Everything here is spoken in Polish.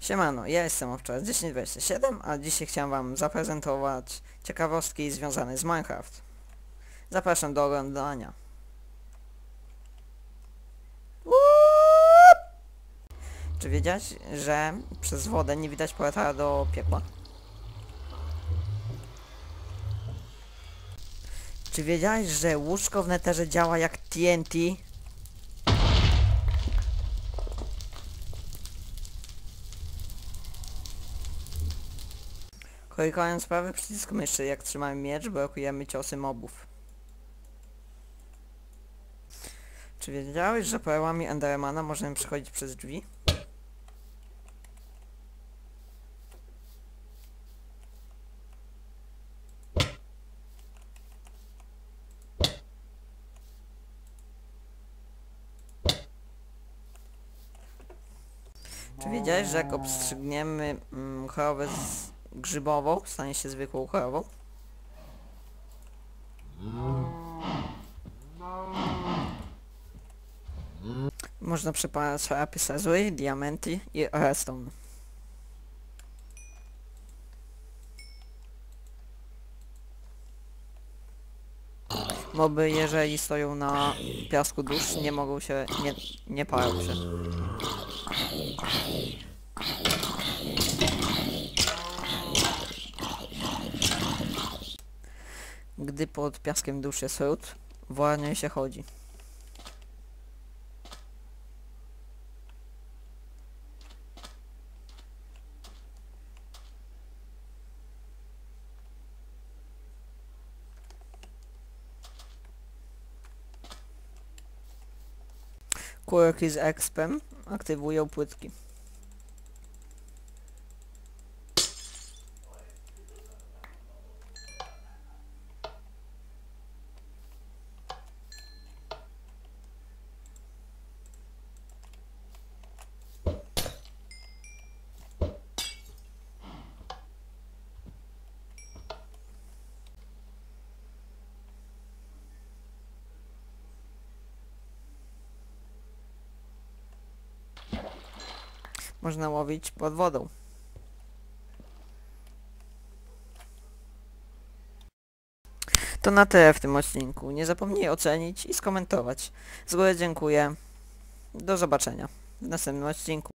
Siemano, ja jestem Owczar 1027, a dzisiaj chciałem wam zaprezentować ciekawostki związane z Minecraft. Zapraszam do oglądania. Czy wiedziałeś, że przez wodę nie widać portala do piekła? Czy wiedziałeś, że łóżko w neterze działa jak TNT? Korykując prawy przycisk myszy, jak trzymamy miecz, blokujemy ciosy mobów. Czy wiedziałeś, że perłami Endermana możemy przechodzić przez drzwi? Czy wiedziałeś, że jak obstrzygniemy mm, chorobę z grzybową, stanie się zwykłą chorobą? Można przepadać lapis lazuli, diamenty i redstone. Moby, jeżeli stoją na piasku dusz, nie mogą się, nie, nie palą się. Gdy pod piaskiem dusz jest ród, wolniej się chodzi. Kurki z expem aktywują płytki. Można łowić pod wodą. To na tyle w tym odcinku. Nie zapomnij ocenić i skomentować. Z góry dziękuję. Do zobaczenia w następnym odcinku.